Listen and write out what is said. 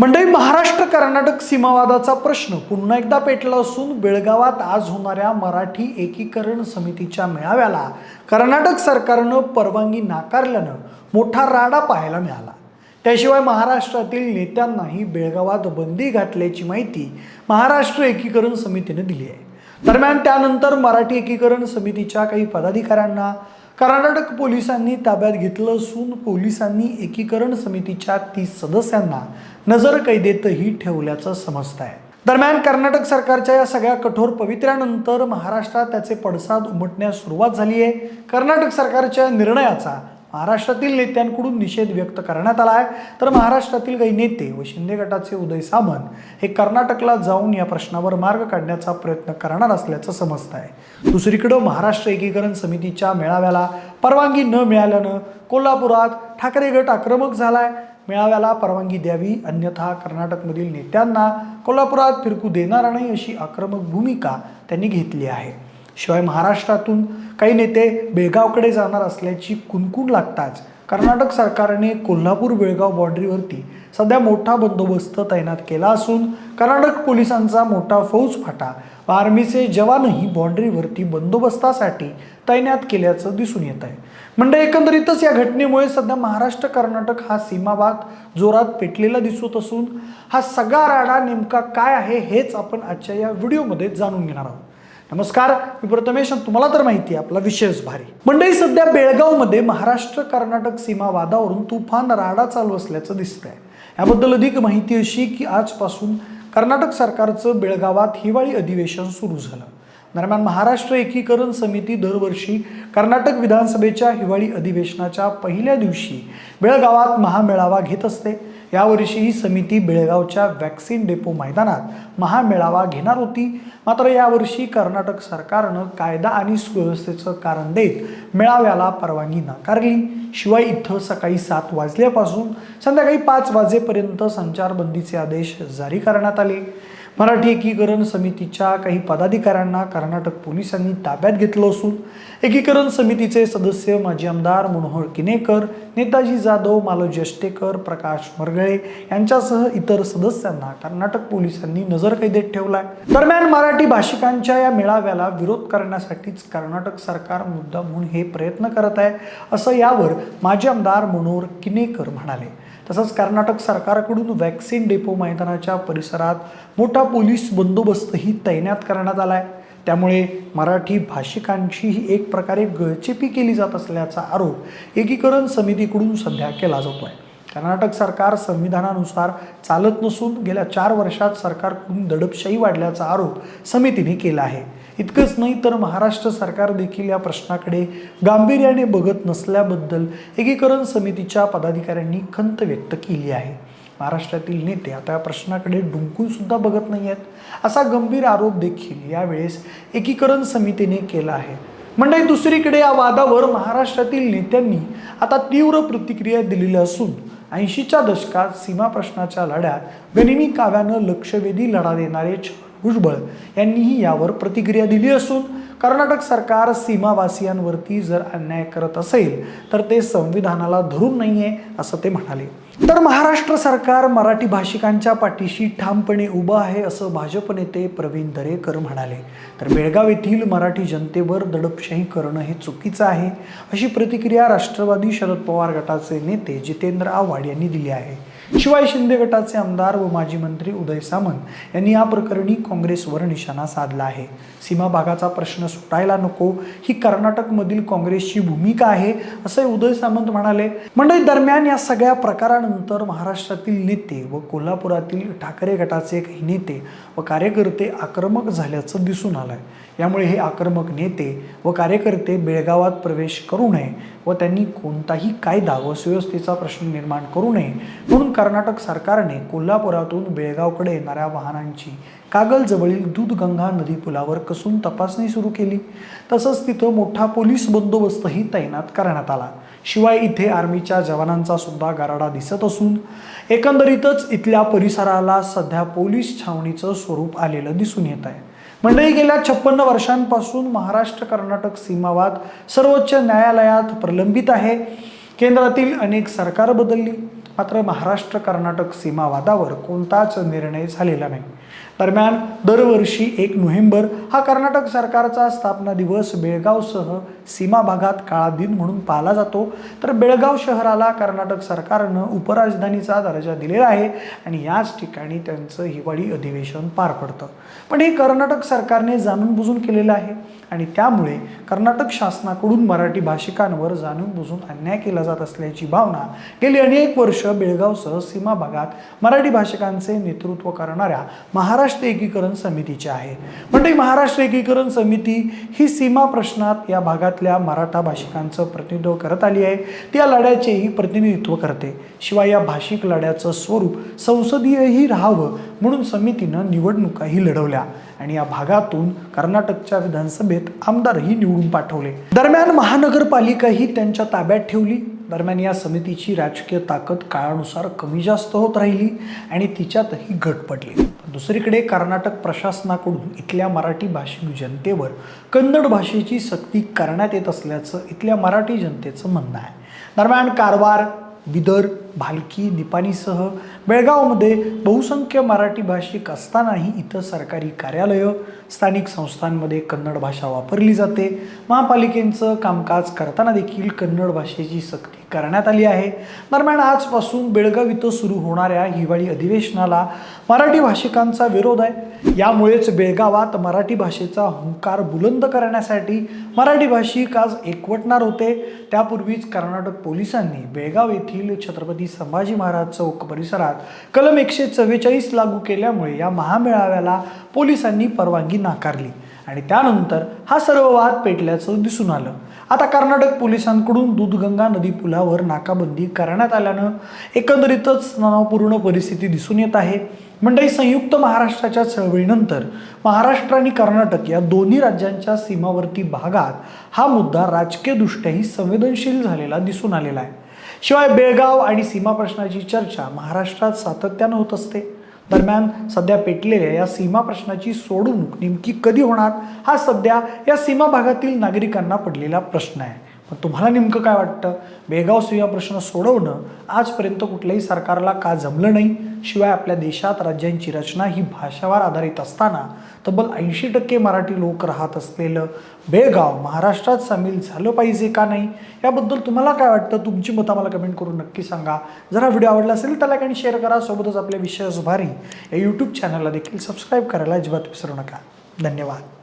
मंडळी महाराष्ट्र कर्नाटक सीमावादाचा प्रश्न पुन्हा एकदा पेटला असून बेळगावात आज होणाऱ्या मराठी एकीकरण समितीच्या मेळाव्याला कर्नाटक सरकारनं परवानगी नाकारल्यानं मोठा राडा पाहायला मिळाला. त्याशिवाय महाराष्ट्रातील नेत्यांनाही बेळगावात बंदी घातल्याची माहिती महाराष्ट्र एकीकरण समितीने दिली आहे. दरम्यान त्यानंतर मराठी एकीकरण समितीच्या काही पदाधिकाऱ्यांना कर्नाटक पोलिसांनी ताब्यात घेतलं असून पोलिसांनी एकीकरण समितीच्या तीस सदस्यांना नजरकैदेतही ठेवल्याचं समजत आहे दरम्यान कर्नाटक सरकारच्या या सगळ्या कठोर पवित्र्यानंतर महाराष्ट्रात त्याचे पडसाद उमटण्यास सुरुवात झाली आहे कर्नाटक सरकारच्या निर्णयाचा महाराष्ट्रातील नेत्यांकडून निषेध व्यक्त करण्यात आला आहे. तर महाराष्ट्रातील काही नेते व शिंदे गटाचे उदय सामंत हे कर्नाटकला जाऊन या प्रश्नावर मार्ग काढण्याचा प्रयत्न करणार असल्याचं समजत आहे. दुसरीकडं महाराष्ट्र एकीकरण समितीच्या मेळाव्याला परवानगी न मिळाल्यानं कोल्हापुरात ठाकरे गट आक्रमक झालाय. मेळाव्याला परवानगी द्यावी अन्यथा कर्नाटकमधील नेत्यांना कोल्हापुरात फिरकू देणार नाही अशी आक्रमक भूमिका त्यांनी घेतली आहे. शिवाय महाराष्ट्रातून काही नेते बेळगावकडे जाणार असल्याची कुणकुण लागताच कर्नाटक सरकारने कोल्हापूर बेळगाव बाँड्रीवरती सध्या मोठा बंदोबस्त तैनात केला असून कर्नाटक पोलिसांचा मोठा फौज फाटा व आर्मीचे जवानही बाँड्रीवरती बंदोबस्तासाठी तैनात केल्याचं दिसून येत आहे. म्हणजे एकंदरीतच या घटनेमुळे सध्या महाराष्ट्र कर्नाटक हा सीमाभाग जोरात पेटलेला दिसत असून हा सगळा राडा नेमका काय आहे हेच आपण आजच्या या व्हिडिओमध्ये जाणून घेणार आहोत. नमस्कार मी प्रथमेश तुम्हाला तर माहिती आहे आपला विशेष भारी. मंडळी सध्या बेळगावमध्ये महाराष्ट्र कर्नाटक सीमा वादावरून तुफान राडा चालू असल्याचं दिसतंय. याबद्दल अधिक माहिती अशी की आजपासून कर्नाटक सरकारचं बेळगावात हिवाळी अधिवेशन सुरू झालं. दरम्यान महाराष्ट्र एकीकरण समिती दरवर्षी कर्नाटक विधानसभेच्या हिवाळी अधिवेशनाच्या पहिल्या दिवशी बेळगावात महामेळावा घेत असते. यावर्षी ही समिती बेळगावच्या वॅक्सिन डेपो मैदानात महामेळावा घेणार होती. मात्र यावर्षी कर्नाटक सरकारनं कायदा आणि सुव्यवस्थेचं कारण देत मेळाव्याला परवानगी नाकारली. शिवाय इथं सकाळी सात वाजल्यापासून संध्याकाळी पाच वाजेपर्यंत संचारबंदीचे आदेश जारी करण्यात आले. मराठी एकीकरण समितीच्या काही पदाधिकाऱ्यांना कर्नाटक पोलिसांनी ताब्यात घेतलं असून एकीकरण समितीचे सदस्य माजी आमदार मनोहर किनेकर नेताजी जाधव मालोजी अष्टेकर प्रकाश मरगळे यांच्यासह इतर सदस्यांना कर्नाटक पोलिसांनी नजरकैदेत ठेवलाय. दरम्यान मराठी भाषिकांच्या या मेळाव्याला विरोध करण्यासाठीच कर्नाटक सरकार मुद्दा म्हणून हे प्रयत्न करत आहे असं यावर माजी आमदार मनोहर किनेकर म्हणाले. तसंच कर्नाटक सरकारकडून वॅक्सिन डेपो मैदानाच्या परिसरात मोठा पोलीस बंदोबस्तही तैनात करण्यात आला आहे. त्यामुळे मराठी भाषिकांची ही एक प्रकारे गळचेपी केली जात असल्याचा आरोप एकीकरण समितीकडून सध्या केला जातो आहे कर्नाटक सरकार संविधानानुसार चालत नसून गेल्या चार वर्षात सरकारकडून दडपशाही वाढल्याचा आरोप समितीने केला आहे. इतकंच नाही तर महाराष्ट्र सरकार देखील या प्रश्नाकडे गांभीर्याने बघत नसल्याबद्दल एकीकरण समितीच्या पदाधिकाऱ्यांनी खंत व्यक्त केली आहे. महाराष्ट्रातील नेते आता या प्रश्नाकडे डुंकून सुद्धा बघत नाही आहेत. असा गंभीर आरोप देखील यावेळेस एकीकरण समितीने केला आहे. म्हणजे दुसरीकडे या वादावर महाराष्ट्रातील नेत्यांनी आता तीव्र प्रतिक्रिया दिलेल्या असून ऐंशीच्या दशकात सीमा प्रश्नाच्या लढ्यात गनिमी काव्यानं लक्षवेधी लढा देणारे छगन भुजबळ यांनीही यावर प्रतिक्रिया दिली असून कर्नाटक सरकार सीमावासियांवरती जर अन्याय करत असेल तर ते संविधानाला धरून नाहीये असं ते म्हणाले. तर महाराष्ट्र सरकार मराठी भाषिकांच्या पाठीशी ठामपणे उभं आहे असं भाजप नेते प्रवीण दरेकर म्हणाले. तर बेळगाव येथील मराठी जनतेवर दडपशाही करणं हे चुकीचं आहे अशी प्रतिक्रिया राष्ट्रवादी शरद पवार गटाचे नेते जितेंद्र आव्हाड यांनी दिली आहे. शिवाय शिंदे गटाचे आमदार व माजी मंत्री उदय सामंत यांनी या प्रकरणी काँग्रेसवर निशाणा साधला आहे. सीमा भागाचा प्रश्न सुटायला नको ही कर्नाटकमधील काँग्रेसची भूमिका आहे असे उदय सामंत म्हणाले. मंडळी दरम्यान या सगळ्या त्यानंतर महाराष्ट्रातील नेते व कोल्हापुरातील ठाकरे गटाचे काही नेते व कार्यकर्ते आक्रमक झाल्याचं दिसून आलंय. यामुळे हे आक्रमक नेते व कार्यकर्ते बेळगावात प्रवेश करू नये व त्यांनी कोणताही कायदा व सुव्यवस्थेचा प्रश्न निर्माण करू नये म्हणून कर्नाटक सरकारने कोल्हापुरातून बेळगावकडे येणाऱ्या वाहनांची कागलजवळील दूधगंगा नदी पुलावर कसून तपासणी सुरू केली. तसंच तिथं मोठा पोलीस बंदोबस्तही तैनात करण्यात आला. शिवाय इथे आर्मीच्या जवानांचा सुद्धा गाराडा दिसत असून एकंदरीतच इथल्या परिसराला सध्या पोलीस छावणीचं स्वरूप आलेलं दिसून येत आहे मंडळी गेल्या छप्पन्न वर्षांपासून महाराष्ट्र कर्नाटक सीमावाद सर्वोच्च न्यायालयात प्रलंबित आहे. केंद्रातील अनेक सरकार बदलली. मात्र महाराष्ट्र कर्नाटक सीमावादावर कोणताच निर्णय झालेला नाही. दरम्यान दरवर्षी एक नोव्हेंबर हा कर्नाटक सरकारचा स्थापना दिवस बेळगावसह सीमा भागात काळा दिन म्हणून पाळला जातो. तर बेळगाव शहराला कर्नाटक सरकारनं उपराजधानीचा दर्जा दिलेला आहे आणि याच ठिकाणी त्यांचं हिवाळी अधिवेशन पार पडतं. पण हे कर्नाटक सरकारने जाणून बुजून केलेलं आहे आणि त्यामुळे कर्नाटक शासनाकडून मराठी भाषिकांवर जाणून बुजून अन्याय केला जात असल्याची भावना गेली अनेक वर्ष बेळगावसह सीमा भागात मराठी भाषिकांचे नेतृत्व करणाऱ्या महाराष्ट्र एकीकरण समितीचे आहे. म्हणजे महाराष्ट्र एकीकरण समिती ही सीमा प्रश्नात या भागातल्या मराठा भाषिकांचं प्रतिनिधित्व करत आली आहे. त्या लढ्याचेही प्रतिनिधित्व करते. शिवाय या भाषिक लढ्याचं स्वरूप संसदीयही राहावं म्हणून समितीनं निवडणुकाही लढवल्या आणि या भागातून कर्नाटकच्या विधानसभेत आमदारही निवडून पाठवले. दरम्यान महानगरपालिकाही त्यांच्या ताब्यात ठेवली. दरम्यान या समितीची राजकीय ताकद काळानुसार कमी जास्त होत राहिली आणि तिच्यातही घट पडली. दुसरीकडे कर्नाटक प्रशासनाकडून इथल्या मराठी भाषिक जनतेवर कन्नड भाषेची सक्ती करण्यात येत असल्याचं इथल्या मराठी जनतेचं म्हणणं आहे. दरम्यान कारवार बिदर भालकी निपाणीसह बेळगावमध्ये बहुसंख्य मराठी भाषिक असतानाही इथं सरकारी कार्यालयं स्थानिक संस्थांमध्ये कन्नड भाषा वापरली जाते. महापालिकेचं कामकाज करताना देखील कन्नड भाषेची सक्ती करण्यात आली आहे. दरम्यान आजपासून बेळगाव इथं सुरू होणाऱ्या हिवाळी अधिवेशनाला मराठी भाषिकांचा विरोध आहे. यामुळेच बेळगावात मराठी भाषेचा हुंकार बुलंद करण्यासाठी मराठी भाषिक आज एकवटणार होते. त्यापूर्वीच कर्नाटक पोलिसांनी बेळगाव येथील छत्रपती संभाजी महाराज चौक परिसरात कलम एकशे चव्वेचाळीस लागू केल्यामुळे या महामेळाव्याला पोलिसांनी परवानगी नाकारली. आणि त्यानंतर हा सर्व वाद पेटल्याचं दिसून आलं. आता कर्नाटक पोलिसांकडून दूधगंगा नदी पुलावर नाकाबंदी करण्यात आल्यानं एकंदरीतच तणावपूर्ण परिस्थिती दिसून येत आहे. मंडळी संयुक्त महाराष्ट्राच्या चळवळीनंतर महाराष्ट्र आणि कर्नाटक या दोन्ही राज्यांच्या सीमावर्ती भागात हा मुद्दा राजकीयदृष्ट्याही संवेदनशील झालेला दिसून आलेला आहे. शिवाय बेळगाव आणि सीमा प्रश्नाची चर्चा महाराष्ट्रात सातत्यानं होत असते. दरम्यान सध्या पेटलेल्या या सीमा प्रश्नाची सोडवणूक नेमकी कधी होणार? हा सध्या या सीमा भागातील नागरिकांना पडलेला प्रश्न आहे. मग तुम्हाला नेमकं काय वाटतं? बेळगाव सुया प्रश्न सोडवणं आजपर्यंत कुठल्याही सरकारला का जमलं नाही? शिवाय आपल्या देशात राज्यांची रचना ही भाषावर आधारित असताना तब्बल ऐंशी टक्के मराठी लोक राहत असलेलं बेळगाव महाराष्ट्रात सामील झालं पाहिजे का नाही? याबद्दल तुम्हाला काय वाटतं? तुमची मतं मला कमेंट करून नक्की सांगा. जर हा व्हिडिओ आवडला असेल तर लाईक आणि शेअर करा. सोबतच आपल्या विषय भारी. या यूट्यूब चॅनलला देखील सबस्क्राईब करायला अजिबात विसरू नका. धन्यवाद.